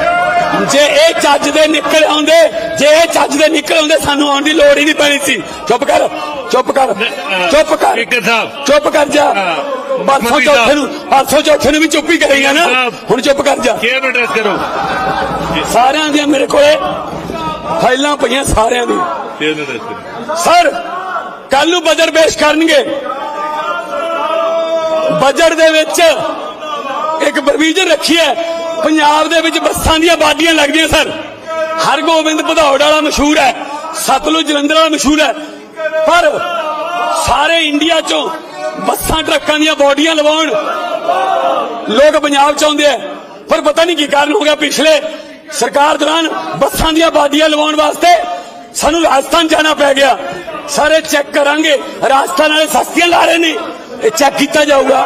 ਜੇ ਇਹ ਚੱਜ ਦੇ ਨਿਕਲ ਆਉਂਦੇ ਜੇ ਇਹ ਚੱਜ ਦੇ ਨਿਕਲ ਆਉਂਦੇ ਸਾਨੂੰ ਆਉਣ ਦੀ ਲੋੜ ਹੀ ਨਹੀਂ ਪੈਣੀ ਸੀ। ਚੁੱਪ ਕਰ ਚੁੱਪ ਕਰ ਚੁੱਪ ਕਰ। ਸਪੀਕਰ ਸਾਹਿਬ। ਚੁੱਪ ਕਰ ਜਾ। ਪਰਸੋਂ ਚੌਥੇ। ਨੂੰ ਪਰਸੋਂ ਚੌਥੇ ਨੂੰ ਵੀ ਚੁੱਪ ਹੀ ਕਰੇਗਾ ਨਾ। ਹੁਣ ਚੁੱਪ ਕਰ ਜਾ। ਚੇਅਰ ਐਡਰੈਸ ਕਰੋ। ਸਾਰਿਆਂ ਦੀਆਂ ਮੇਰੇ ਕੋਲੇ ਫਾਈਲਾਂ ਪਈਆਂ ਸਾਰਿਆਂ ਦੀ ਚੇਅਰ ਐਡਰੈਸ ਕਰੋ। ਸਰ ਕੱਲ ਨੂੰ ਬਜਟ ਪੇਸ਼ ਕਰਨਗੇ। ਬਜਟ ਦੇ ਵਿੱਚ ਇੱਕ ਪ੍ਰੋਵੀਜ਼ਨ ਰੱਖੀ ਹੈ। ਪੰਜਾਬ ਦੇ ਵਿੱਚ ਬੱਸਾਂ ਦੀਆਂ ਬਾਡੀਆਂ ਲੱਗਦੀਆਂ, ਸਰ। ਹਰਗੋਬਿੰਦ ਭਦੌੜ ਵਾਲਾ ਮਸ਼ਹੂਰ ਹੈ, ਸਤਲੁਜ ਜਲੰਧਰ ਵਾਲਾ ਮਸ਼ਹੂਰ ਹੈ। ਪਰ ਸਾਰੇ ਇੰਡੀਆ ਚੋਂ ਬੱਸਾਂ, ਟਰੱਕਾਂ ਦੀਆਂ ਬਾਡੀਆਂ ਲਵਾਉਣ ਲੋਕ ਪੰਜਾਬ ਚ ਆਉਂਦੇ ਆ। ਪਰ ਪਤਾ ਨਹੀਂ ਕੀ ਕਾਰਨ ਹੋ ਗਿਆ ਪਿਛਲੇ ਸਰਕਾਰ ਦੌਰਾਨ ਬੱਸਾਂ ਦੀਆਂ ਬਾਡੀਆਂ ਲਵਾਉਣ ਵਾਸਤੇ ਸਾਨੂੰ ਰਾਜਸਥਾਨ ਜਾਣਾ ਪੈ ਗਿਆ। ਸਾਰੇ ਚੈੱਕ ਕਰਾਂਗੇ, ਰਾਜਸਥਾਨ ਵਾਲੇ ਸਸਤੀਆਂ ਲਾ ਰਹੇ ਨੇ, ਇਹ ਚੈੱਕ ਕੀਤਾ ਜਾਊਗਾ।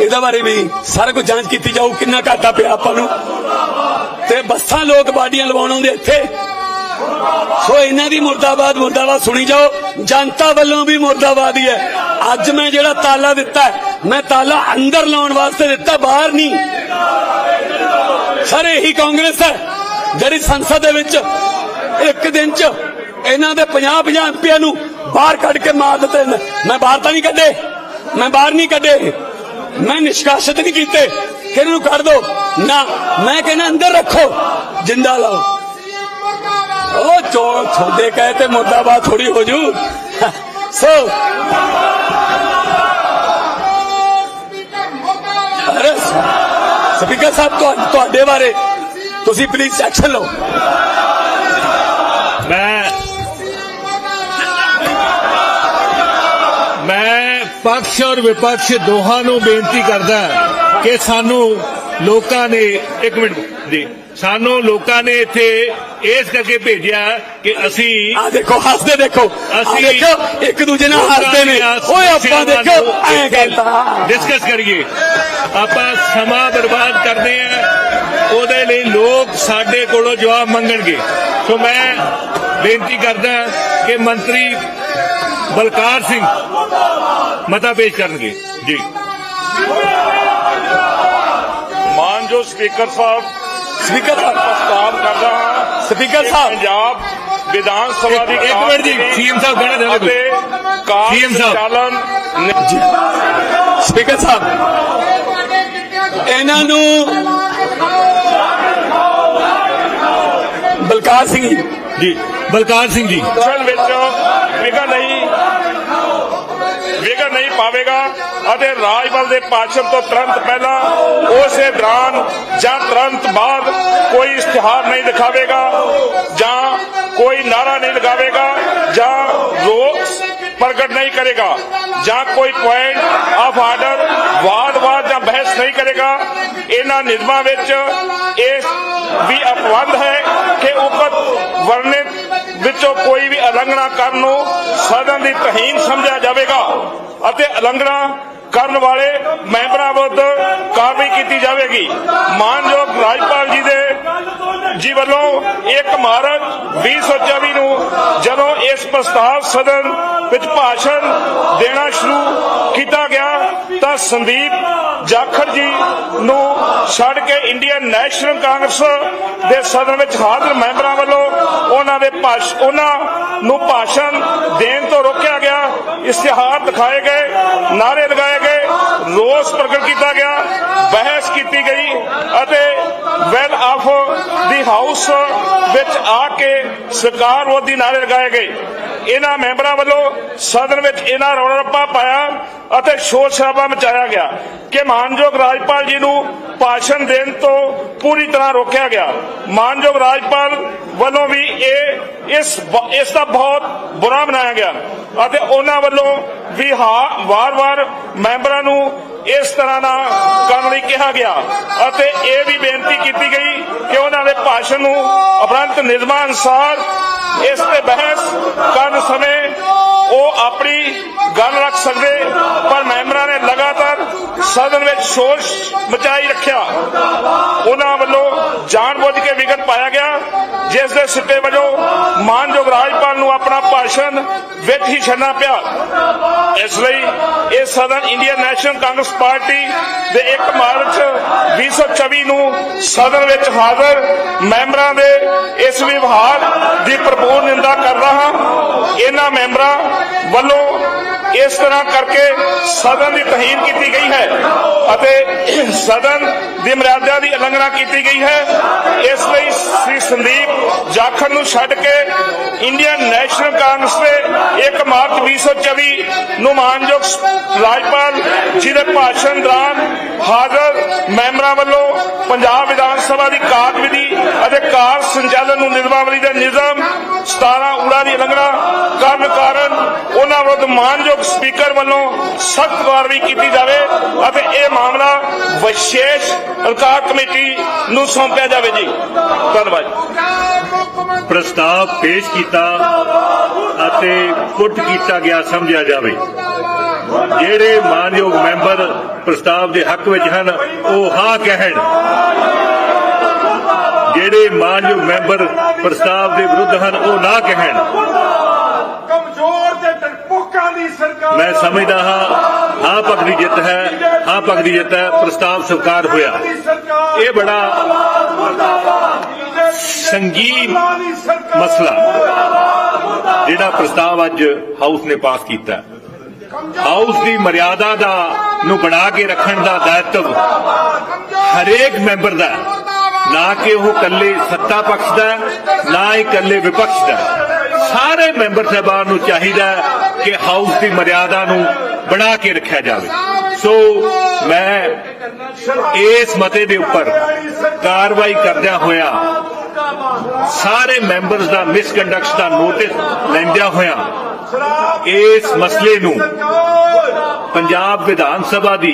ਇਹਦੇ ਬਾਰੇ ਵੀ ਸਾਰਾ ਕੁਝ ਜਾਂਚ ਕੀਤੀ ਜਾਊ, ਕਿੰਨਾ ਘਾਟਾ ਪਿਆ ਆਪਾਂ ਨੂੰ। ਤੇ ਬੱਸਾਂ ਲੋਕ ਬਾਡੀਆਂ ਲਵਾਉਣ ਆਉਂਦੇ ਇੱਥੇ। ਸੋ ਇਹਨਾਂ ਦੀ ਮੁਰਦਾਬਾਦ ਮੁਰਦਾਬਾਦ ਸੁਣੀ ਜਾਓ। ਜਨਤਾ ਵੱਲੋਂ ਵੀ ਮੁਰਦਾਬਾਦ ਹੀ ਹੈ। ਅੱਜ ਮੈਂ ਜਿਹੜਾ ਤਾਲਾ ਦਿੱਤਾ ਮੈਂ ਤਾਲਾ ਅੰਦਰ ਲਾਉਣ ਵਾਸਤੇ ਦਿੱਤਾ, ਬਾਹਰ ਨਹੀਂ। ਸਰ, ਇਹੀ ਕਾਂਗਰਸ ਹੈ, ਜਿਹੜੀ ਸੰਸਦ ਦੇ ਵਿੱਚ ਇੱਕ ਦਿਨ ਚ ਇਹਨਾਂ ਦੇ 50 50 ਐਮਪੀਆਂ ਨੂੰ ਬਾਹਰ ਕੱਢ ਕੇ ਮਾਰ ਦਿੱਤੇ ਨੇ। ਮੈਂ ਬਾਹਰ ਤਾਂ ਨਹੀਂ ਕੱਢੇ, ਮੈਂ ਬਾਹਰ ਨਹੀਂ ਕੱਢੇ। ਮੈਂ ਨਿਸ਼ਕਾਸਿਤ ਨਹੀਂ ਕੀਤੇ ਕਿ ਇਹਨਾਂ ਨੂੰ ਕੱਢ ਦੋ। ਨਾ, ਮੈਂ ਕਹਿੰਦਾ ਅੰਦਰ ਰੱਖੋ, ਜਿੰਦਾ ਲਾਓ। ਉਹ ਚੋ ਛੋਡੇ ਕਹੇ ਤੇ ਮੁਰਦਾਬਾਦ ਥੋੜੀ ਹੋ ਜੂ। ਸੋ। ਸਪੀਕਰ ਸਾਹਿਬ ਤੁਹਾਡੇ ਬਾਰੇ ਤੁਸੀਂ ਪਲੀਜ਼ ਐਕਸ਼ਨ ਲਓ। ਪਕਸ਼ ਔਰ ਵਿਪਕਸ਼ ਦੋਹਾਂ ਨੂੰ ਬੇਨਤੀ ਕਰਦਾ ਕਿ ਸਾਨੂੰ ਲੋਕਾਂ ਨੇ ਇੱਕ ਮਿੰਟ ਜੀ ਸਾਨੂੰ ਲੋਕਾਂ ਨੇ ਇੱਥੇ ਇਸ ਕਰਕੇ ਭੇਜਿਆ ਕਿ ਅਸੀਂ ਆ ਦੇਖੋ ਹੱਸਦੇ ਦੇਖੋ। ਅਸੀਂ ਦੇਖੋ ਇੱਕ ਦੂਜੇ ਨਾਲ ਹੱਸਦੇ ਨੇ। ਓਏ ਆਪਾਂ ਦੇਖੋ ਐ ਕਰਤਾ ਡਿਸਕਸ ਕਰੀਏ। ਆਪਾਂ ਸਮਾਂ ਬਰਬਾਦ ਕਰਦੇ ਆ ਉਹਦੇ ਲਈ ਲੋਕ ਸਾਡੇ ਕੋਲੋਂ ਜਵਾਬ ਮੰਗਣਗੇ। ਸੋ ਮੈਂ ਬੇਨਤੀ ਕਰਦਾ ਕਿ ਮੰਤਰੀ ਬਲਕਾਰ ਸਿੰਘ ਮਤਾ ਪੇਸ਼ ਕਰਨਗੇ। ਜੀ। ਮਾਨਯੋਗ ਸਪੀਕਰ ਸਾਹਿਬ ਸਪੀਕਰ ਸਾਹਿਬ ਪ੍ਰਸਤਾਵ ਕਰਦਾ ਹਾਂ। ਸਪੀਕਰ ਸਾਹਿਬ। ਪੰਜਾਬ ਵਿਧਾਨ ਸਭਾ ਦੀ ਇੱਕ- ਮਿੰਟ ਜੀ, CM ਸਾਹਿਬ ਕਹਿਣਾ ਅਤੇ ਕਾਰਜ CM ਸਾਹਿਬ। ਸਪੀਕਰ ਸਾਹਿਬ। ਇਹਨਾਂ ਨੂੰ ਬਲਕਾਰ ਸਿੰਘ ਜੀ। ਬਲਕਾਰ ਸਿੰਘ ਜੀ। ਵਿੱਚ ਅਤੇ ਰਾਜਪਾਲ ਦੇ ਭਾਸ਼ਣ ਤੋਂ ਤੁਰੰਤ ਪਹਿਲਾਂ ਉਸੇ ਦੌਰਾਨ ਜਾਂ ਤੁਰੰਤ ਬਾਅਦ ਕੋਈ ਇਸ਼ਤਿਹਾਰ ਨਹੀਂ ਦਿਖਾਵੇਗਾ, ਜਾਂ ਕੋਈ ਨਾਰਾ ਨਹੀਂ ਲਗਾਵੇਗਾ, ਜਾਂ ਰੋਸ ਪ੍ਰਗਟ ਨਹੀਂ ਕਰੇਗਾ, ਜਾਂ ਕੋਈ ਪੁਆਇੰਟ ਆਫ ਆਰਡਰ ਵਾਦ-ਵਾਦ ਜਾਂ ਬਹਿਸ ਨਹੀਂ ਕਰੇਗਾ। ਇਹਨਾਂ ਨਿਯਮਾਂ ਵਿੱਚ ਇਹ ਵੀ ਅਪਵੰਦ ਹੈ ਕਿ ਉਪਰ ਵਰਣਿਤ ਵਿੱਚੋਂ ਕੋਈ ਵੀ ਉਲੰਘਣਾ ਕਰਨ ਨੂੰ ਸਦਨ ਦੀ ਤਹੀਨ ਸਮਝਿਆ ਜਾਵੇਗਾ ਅਤੇ ਉਲੰਘਣਾ ਕਰਨ ਵਾਲੇ ਮੈਂਬਰਾਂ ਵਿਰੁੱਧ ਕਾਰਵਾਈ ਕੀਤੀ ਜਾਵੇਗੀ। ਮਾਨਯੋਗ ਰਾਜਪਾਲ ਜੀ ਦੇ ਜੀ ਵੱਲੋਂ 1 ਮਾਰਚ 2024 ਨੂੰ ਜਦੋਂ ਇਸ ਪ੍ਰਸਤਾਵ ਸਦਨ ਵਿੱਚ ਭਾਸ਼ਣ ਦੇਣਾ ਸ਼ੁਰੂ ਕੀਤਾ ਗਿਆ, ਤਾਂ ਸੰਦੀਪ ਜਾਖੜ ਜੀ ਨੂੰ ਛੱਡ ਕੇ ਇੰਡੀਅਨ ਨੈਸ਼ਨਲ ਕਾਂਗਰਸ ਦੇ ਸਦਨ ਵਿੱਚ ਹਾਜ਼ਰ ਮੈਂਬਰਾਂ ਵੱਲੋਂ ਉਹਨਾਂ ਦੇ ਭਾਸ਼ ਉਹਨਾਂ ਨੂੰ ਭਾਸ਼ਣ ਦੇਣ ਤੋਂ ਰੋਕਿਆ ਗਿਆ। ਇਸ਼ਤਿਹਾਰ ਦਿਖਾਏ ਗਏ ਨਾਰੇ ਲਗਾਏ ਗਏ, ਰੋਸ ਪ੍ਰਗਟ ਕੀਤਾ ਗਿਆ, ਬਹਿਸ ਕੀਤੀ ਗਈ ਅਤੇ ਵੈਲ ਆਫ ਦੀ ਹਾਊਸ ਵਿੱਚ ਆ ਕੇ ਸਰਕਾਰ ਵਿਰੋਧੀ ਨਾਰੇ ਲਗਾਏ ਗਏ। ਇਹਨਾਂ ਮੈਂਬਰਾਂ ਵੱਲੋਂ ਸਦਨ ਵਿੱਚ ਇਹਨਾਂ ਰੌਲਾ ਰੱਪਾ ਪਾਇਆ ਅਤੇ ਸ਼ੋਰ ਸ਼ਰਾਬਾ ਮਚਾਇਆ ਗਿਆ ਕਿ ਮਾਨਯੋਗ ਰਾਜਪਾਲ ਜੀ ਨੂੰ ਭਾਸ਼ਣ ਦੇਣ ਤੋਂ ਪੂਰੀ ਤਰ੍ਹਾਂ ਰੋਕਿਆ ਗਿਆ। ਮਾਨਯੋਗ ਰਾਜਪਾਲ ਵੱਲੋਂ ਵੀ ਇਹ, ਇਸ ਇਸ ਦਾ ਬਹੁਤ ਬੁਰਾ ਮਨਾਇਆ ਗਿਆ। ਅਤੇ ਉਹਨਾਂ ਵੱਲੋਂ ਵੀ ਹਾਂ, ਵਾਰ-ਵਾਰ ਮੈਂਬਰਾਂ ਨੂੰ ਇਸ ਤਰ੍ਹਾਂ ਨਾਲ ਕਰਨ ਲਈ ਕਿਹਾ ਗਿਆ। ਅਤੇ ਇਹ ਵੀ ਬੇਨਤੀ ਕੀਤੀ ਗਈ ਕਿ ਉਹਨਾਂ ਦੇ ਭਾਸ਼ਣ ਨੂੰ ਅਪਰੰਤ ਨਿਯਮਾਂ ਅਨੁਸਾਰ ਇਸ ਤੇ ਬਹਿਸ ਕਰਨ ਸਮੇਂ ਉਹ ਆਪਣੀ ਗੱਲ ਰੱਖ ਸਕਦੇ, ਪਰ ਮੈਂਬਰਾਂ ਨੇ ਲਗਾਤਾਰ ਸਦਨ ਵਿੱਚ ਸ਼ੋਰ ਮਚਾਈ ਰੱਖਿਆ। ਉਹਨਾਂ ਵੱਲੋਂ ਜਾਣਬੁੱਝ ਕੇ ਵਿਗੜ ਪਾਇਆ ਗਿਆ, ਜਿਸ ਦੇ ਸਿੱਟੇ ਵਜੋਂ ਮਾਨਯੋਗ ਰਾਜਪਾਲ ਨੂੰ ਆਪਣਾ ਭਾਸ਼ਣ ਵਿੱਚ ਹੀ ਛੱਡਣਾ ਪਿਆ। ਇਸ ਲਈ ਸਦਨ ਇੰਡੀਅਨ ਨੈਸ਼ਨਲ ਕਾਂਗਰਸ ਪਾਰਟੀ ਦੇ 1 ਮਾਰਚ 2024 ਨੂੰ ਸਦਨ ਵਿੱਚ ਹਾਜ਼ਰ ਮੈਂਬਰਾਂ ਦੇ ਇਸ ਵਿਵਹਾਰ ਦੀ ਭਰਪੂਰ ਨਿੰਦਾ ਕਰ ਰਹਾ ਇਹਨਾਂ ਮੈਂਬਰਾਂ ਵੱਲੋਂ ਇਸ ਤਰ੍ਹਾਂ ਕਰਕੇ ਸਦਨ ਦੀ ਤਹੀਨ ਕੀਤੀ ਗਈ ਹੈ ਅਤੇ ਸਦਨ ਦੀ ਮਰਿਆਦਾ ਦੀ ਉਲੰਘਣਾ ਕੀਤੀ ਗਈ ਹੈ। ਇਸ ਲਈ ਸ੍ਰੀ ਸੰਦੀਪ ਜਾਖੜ ਨੂੰ ਛੱਡ ਕੇ ਇੰਡੀਅਨ ਨੈਸ਼ਨਲ ਕਾਂਗਰਸ ਦੇ 1 ਮਾਰਚ 2024 ਨੂੰ ਮਾਨਯੋਗ ਰਾਜਪਾਲ ਜੀ ਦੇ ਭਾਸ਼ਣ ਦੌਰਾਨ ਹਾਜ਼ਰ ਮੈਂਬਰਾਂ ਵੱਲੋਂ ਪੰਜਾਬ ਵਿਧਾਨ ਸਭਾ ਦੀ ਕਾਰਜਵਿਧੀ ਅਤੇ ਕਾਰ ਸੰਚਾਲਨ ਨੂੰ ਨਿਯਮਾਵਲੀ ਦੇ ਨਿਯਮ 17 ਉੜਾ ਦੀ ਉਲੰਘਣਾ ਕਰਨ ਕਾਰਨ ਉਹਨਾਂ ਵਿਰੁੱਧ ਮਾਨਯੋਗ ਸਪੀਕਰ ਵੱਲੋਂ ਸਖਤ ਕਾਰਵਾਈ ਕੀਤੀ ਜਾਵੇ ਅਤੇ ਇਹ ਮਾਮਲਾ ਵਿਸ਼ੇਸ਼ ਅਧਿਕਾਰ ਕਮੇਟੀ ਨੂੰ ਸੌਂਪਿਆ ਜਾਵੇ ਜੀ। ਧੰਨਵਾਦ ਪ੍ਰਸਤਾਵ ਪੇਸ਼ ਕੀਤਾ ਅਤੇ ਪੁੱਟ ਕੀਤਾ ਗਿਆ ਸਮਝਿਆ ਜਾਵੇ। ਜਿਹੜੇ ਮਾਨਯੋਗ ਮੈਂਬਰ ਪ੍ਰਸਤਾਵ ਦੇ ਹੱਕ ਵਿੱਚ ਹਨ, ਉਹ ਹਾਂ ਕਹਿਣ। ਜਿਹੜੇ ਮਾਨਯੋਗ ਮੈਂਬਰ ਪ੍ਰਸਤਾਵ ਦੇ ਵਿਰੁੱਧ ਹਨ, ਉਹ ਨਾ ਕਹਿਣ ਕਮਜ਼ੋਰ ਤੇ ਡਰਪੋਕਾਂ ਦੀ ਸਰਕਾਰ ਮੈਂ ਸਮਝਦਾ ਹਾਂ ਹਾਂ ਪੱਖ ਜਿੱਤ ਹੈ ਹਾਂ ਪੱਖ ਜਿੱਤ ਹੈ, ਪ੍ਰਸਤਾਵ ਸਵੀਕਾਰ ਹੋਇਆ। ਇਹ ਬੜਾ ਸੰਗੀਨ ਮਸਲਾ, ਜਿਹੜਾ ਪ੍ਰਸਤਾਵ ਅੱਜ ਹਾਊਸ ਨੇ ਪਾਸ ਕੀਤਾ। ਹਾਊਸ ਦੀ ਮਰਿਆਦਾ ਦਾ, ਨੂੰ ਬਣਾ ਕੇ ਰੱਖਣ ਦਾ ਦਾਇਤਵ ਹਰੇਕ ਮੈਂਬਰ ਦਾ ਨਾ ਕਿ ਉਹ ਇਕੱਲੇ ਸੱਤਾ ਪਕਸ਼ ਦਾ ਨਾ ਹੀ ਇਕੱਲੇ ਵਿਪਕਸ਼ ਦਾ ਸਾਰੇ ਮੈਂਬਰ ਸਾਹਿਬਾਨ ਨੂੰ ਚਾਹੀਦਾ ਕਿ ਹਾਊਸ ਦੀ ਮਰਿਆਦਾ ਨੂੰ ਬਣਾ ਕੇ ਰੱਖਿਆ ਜਾਵੇ। ਸੋ ਮੈਂ ਇਸ ਮਤੇ ਦੇ ਉੱਪਰ ਕਾਰਵਾਈ ਕਰਦਿਆਂ ਹੋਇਆ ਸਾਰੇ ਮੈਂਬਰਸ ਦਾ ਮਿਸਕੰਡਕਟ ਦਾ ਨੋਟਿਸ ਲੈਂਦਿਆਂ ਹੋਇਆ ਇਸ ਮਸਲੇ ਨੂੰ ਪੰਜਾਬ ਵਿਧਾਨ ਸਭਾ ਦੀ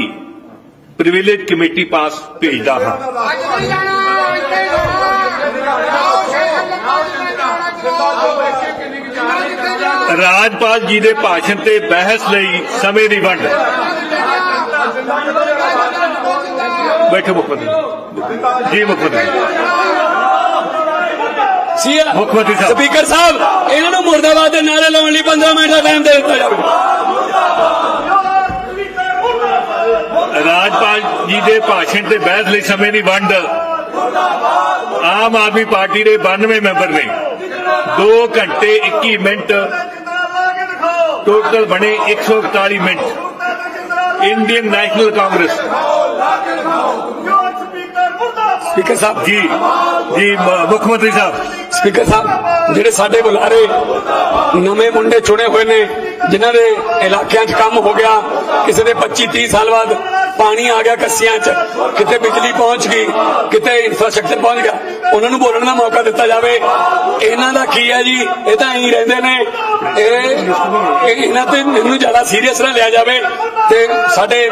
ਪ੍ਰਿਵਿਲੇਜ ਕਮੇਟੀ ਪਾਸ ਭੇਜਦਾ ਹਾਂ। ਰਾਜਪਾਲ ਜੀ ਦੇ ਭਾਸ਼ਣ ਤੇ ਬਹਿਸ ਲਈ ਸਮੇਂ ਦੀ ਵੰਡ। ਬੈਠੋ ਮੁੱਖ ਮੰਤਰੀ। ਜੀ ਮੁੱਖ ਮੰਤਰੀ। ਸੀ ਮੁੱਖ ਮੰਤਰੀ ਸਾਹਿਬ। ਸਪੀਕਰ ਸਾਹਿਬ ਇਹਨਾਂ ਨੂੰ ਮੁਰਦਾਬਾਦ ਦੇ ਨਾਰੇ ਲਾਉਣ ਲਈ 15 ਮਿੰਟ ਦਾ ਟਾਈਮ ਦੇ ਦਿੱਤਾ ਜਾਵੇ ਰਾਜਪਾਲ ਜੀ ਦੇ ਭਾਸ਼ਣ ਤੇ ਬਹਿਸ ਲਈ ਸਮੇਂ ਦੀ ਵੰਡ ਆਮ ਆਦਮੀ ਪਾਰਟੀ ਦੇ 92 ਮੈਂਬਰ ਨੇ। 2 ਘੰਟੇ 21 ਮਿੰਟ ਟੋਟਲ ਬਣੇ 141 minute Indian National Congress speaker ਸਾਹਿਬ ਜੀ ਜੀ ਮੁੱਖ ਮੰਤਰੀ ਸਾਹਿਬ ਸਪੀਕਰ ਸਾਹਿਬ ਜਿਹੜੇ ਸਾਡੇ ਬੁਲਾਰੇ ਨਵੇਂ ਮੁੰਡੇ ਚੁਣੇ ਹੋਏ ਨੇ ਜਿਨ੍ਹਾਂ ਦੇ ਇਲਾਕਿਆਂ 'ਚ ਕੰਮ ਹੋ ਗਿਆ ਕਿਸੇ ਦੇ 25 30 ਸਾਲ ਬਾਅਦ ਪਾਣੀ ਆ ਗਿਆ ਕੱਸੀਆਂ 'ਚ, ਕਿਤੇ ਬਿਜਲੀ ਪਹੁੰਚ ਗਈ, ਕਿਤੇ ਇਨਫਰਾਸਟ੍ਰਕਚਰ ਪਹੁੰਚ ਗਿਆ। ਉਹਨਾਂ ਨੂੰ ਬੋਲਣ ਦਾ ਮੌਕਾ ਦਿੱਤਾ ਜਾਵੇ। ਇਹਨਾਂ ਦਾ ਕੀ ਹੈ ਜੀ? ਇਹ ਤਾਂ ਐਂ ਰਹਿੰਦੇ ਨੇ। ਇਹ ਇਹਨਾਂ ਤੇ ਇਹਨੂੰ ਜ਼ਿਆਦਾ ਸੀਰੀਅਸ ਨਾ ਲਿਆ ਜਾਵੇ ਤੇ ਸਾਡੇ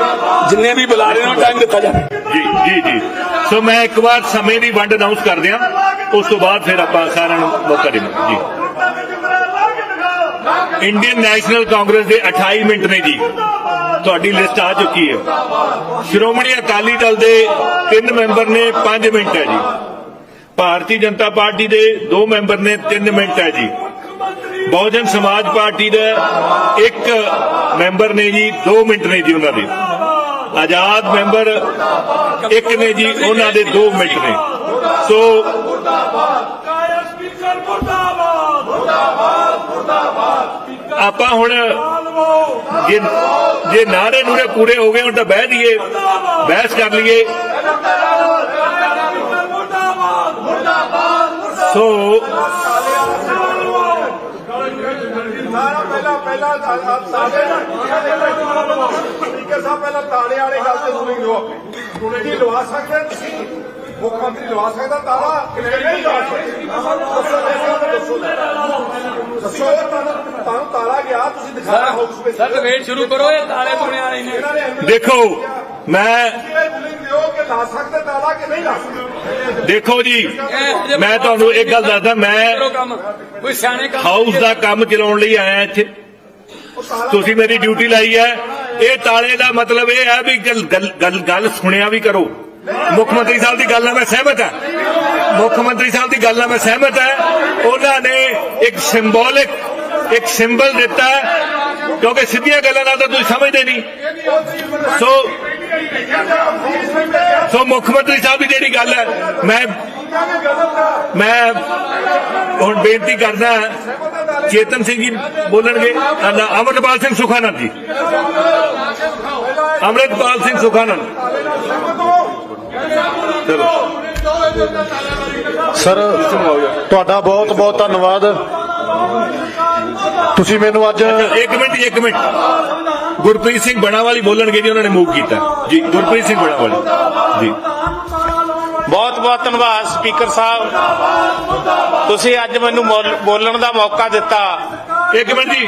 ਜਿੰਨੇ ਵੀ ਬੁਲਾਰੇ ਨੂੰ ਟਾਈਮ ਦਿੱਤਾ ਜਾਵੇ। ਜੀ ਜੀ ਜੀ। ਸੋ ਮੈਂ ਇੱਕ ਵਾਰ ਸਮੇਂ ਦੀ ਵੰਡ ਅਨਾਉਂਸ ਕਰ ਦਿਆਂ ਉਸ ਤੋਂ ਬਾਅਦ ਫਿਰ ਆਪਾਂ ਸਾਰਿਆਂ ਨੂੰ ਮੌਕਾ ਦੇਵਾਂਗੇ। ਜੀ। ਇੰਡੀਅਨ ਨੈਸ਼ਨਲ ਕਾਂਗਰਸ ਦੇ 28 ਮਿੰਟ ਨੇ ਜੀ। ਤੁਹਾਡੀ ਲਿਸਟ ਆ ਚੁੱਕੀ ਹੈ। ਸ਼੍ਰੋਮਣੀ ਅਕਾਲੀ ਦਲ ਦੇ 3 ਮੈਂਬਰ ਨੇ 5 ਮਿੰਟ ਹੈ ਜੀ। ਭਾਰਤੀ ਜਨਤਾ ਪਾਰਟੀ ਦੇ 2 ਮੈਂਬਰ ਨੇ 3 ਮਿੰਟ ਹੈ ਜੀ। ਬਹੁਜਨ ਸਮਾਜ ਪਾਰਟੀ ਦਾ ਇੱਕ ਮੈਂਬਰ ਨੇ ਜੀ 2 ਮਿੰਟ ਨੇ ਜੀ ਉਹਨਾਂ ਦੇ। ਆਜ਼ਾਦ ਮੈਂਬਰ ਇੱਕ ਨੇ ਜੀ, ਉਹਨਾਂ ਦੇ 2 ਮਿੰਟ ਨੇ। ਸੋ ਆਪਾਂ ਹੁਣ ਜੇ ਜੇ ਨਾਰੇ ਨੂਰੇ ਪੂਰੇ ਹੋ ਗਏ, ਹੁਣ ਤਾਂ ਬਹਿ ਦਈਏ ਬਹਿਸ ਕਰ ਲਈਏ। ਸੋ ਸਾਰਾ ਪਹਿਲਾਂ ਪਹਿਲਾਂ ਸਾਡੇ ਸਪੀਕਰ ਸਾਹਿਬ ਪਹਿਲਾਂ ਤਾਲੇ ਵਾਲੇ ਗੱਲ ਤੇ ਸੁਣੀ ਲਓ ਆਪੇ ਕੀ ਲਵਾ ਸਕਦੇ ਮੁੱਖ ਮੰਤਰੀ ਲਵਾ ਸਕਦਾ ਤਾਲਾ ਨਹੀਂ ਲਵਾ ਸਕਦਾ। ਦੱਸੋ ਦੱਸੋ ਤੁਹਾਨੂੰ ਤੁਹਾਨੂੰ ਤਾਲਾ ਗਿਆ ਤੁਸੀਂ ਦਿਖਾਇਆ ਹਾਊਸ ਵਿੱਚ। ਵੇਟ ਸ਼ੁਰੂ ਕਰੋ ਇਹ ਤਾਲੇ ਪਾਉਣੇ ਵਾਲੇ ਨੇ। ਇਹਨਾਂ ਨੇ ਦੇਖੋ ਮੈਂ ਇਹ ਰੂਲਿੰਗ ਦਿਓ ਕਿ ਲਾ ਸਕਦੇ ਤਾਲਾ ਕਿ ਨਹੀਂ ਲਾ ਸਕਦੇ? ਦੇਖੋ ਜੀ ਮੈਂ ਤੁਹਾਨੂੰ ਇੱਕ ਗੱਲ ਦੱਸਦਾ ਮੈਂ ਕਰੋ ਕੰਮ। ਕੋਈ ਸਿਆਣੇ ਕੰਮ ਹਾਊਸ ਦਾ ਕੰਮ ਚਲਾਉਣ ਲਈ ਆਇਆ ਇੱਥੇ। ਤੁਸੀਂ ਮੇਰੀ ਡਿਊਟੀ ਲਾਈ ਹੈ। ਇਹ ਤਾਲੇ ਦਾ ਮਤਲਬ ਇਹ ਹੈ ਵੀ ਗੱਲ ਗੱਲ ਸੁਣਿਆ ਵੀ ਕਰੋ। ਮੁੱਖ ਮੰਤਰੀ ਸਾਹਿਬ ਦੀ ਗੱਲ ਨਾਲ ਮੈਂ ਸਹਿਮਤ ਹਾਂ। ਮੁੱਖ ਮੰਤਰੀ ਸਾਹਿਬ ਦੀ ਗੱਲ ਨਾਲ ਮੈਂ ਸਹਿਮਤ ਹਾਂ। ਉਹਨਾਂ ਨੇ ਇੱਕ ਸਿੰਬੋਲਿਕ ਇੱਕ ਸਿੰਬਲ ਦਿੱਤਾ ਕਿਉਂਕਿ ਸਿੱਧੀਆਂ ਗੱਲਾਂ ਨਾਲ ਤਾਂ ਤੁਸੀਂ ਸਮਝਦੇ ਨਹੀਂ। ਸੋ ਸੋ ਮੁੱਖ ਮੰਤਰੀ ਸਾਹਿਬ ਦੀ ਜਿਹੜੀ ਗੱਲ ਹੈ, ਮੈਂ ਮੈਂ ਹੁਣ ਬੇਨਤੀ ਕਰਦਾ ਚੇਤਨ ਸਿੰਘ ਜੀ ਬੋਲਣਗੇ ਅਨ- ਅਮਰਪਾਲ ਸਿੰਘ ਸੁਖਾਨੰਦ ਜੀ। ਅਮਰਿਤਪਾਲ ਸਿੰਘ ਸੁਖਾਨੰਦ। ਸਰ ਤੁਹਾਡਾ ਬਹੁਤ ਬਹੁਤ ਧੰਨਵਾਦ। ਤੁਸੀਂ ਮੈਨੂੰ ਅੱਜ ਇੱਕ ਮਿੰਟ ਇੱਕ ਮਿੰਟ। ਗੁਰਪ੍ਰੀਤ ਸਿੰਘ ਬਣਾਵਾਲੀ ਬੋਲਣਗੇ ਜੀ ਉਹਨਾਂ ਨੇ ਮੂਵ ਕੀਤਾ। ਜੀ ਗੁਰਪ੍ਰੀਤ ਸਿੰਘ ਬਣਾਵਾਲੀ। ਜੀ। ਬਹੁਤ ਬਹੁਤ ਧੰਨਵਾਦ ਸਪੀਕਰ ਸਾਹਿਬ। ਤੁਸੀਂ ਅੱਜ ਮੈਨੂੰ ਬੋਲਣ ਦਾ ਮੌਕਾ ਦਿੱਤਾ। ਇੱਕ ਮਿੰਟ ਜੀ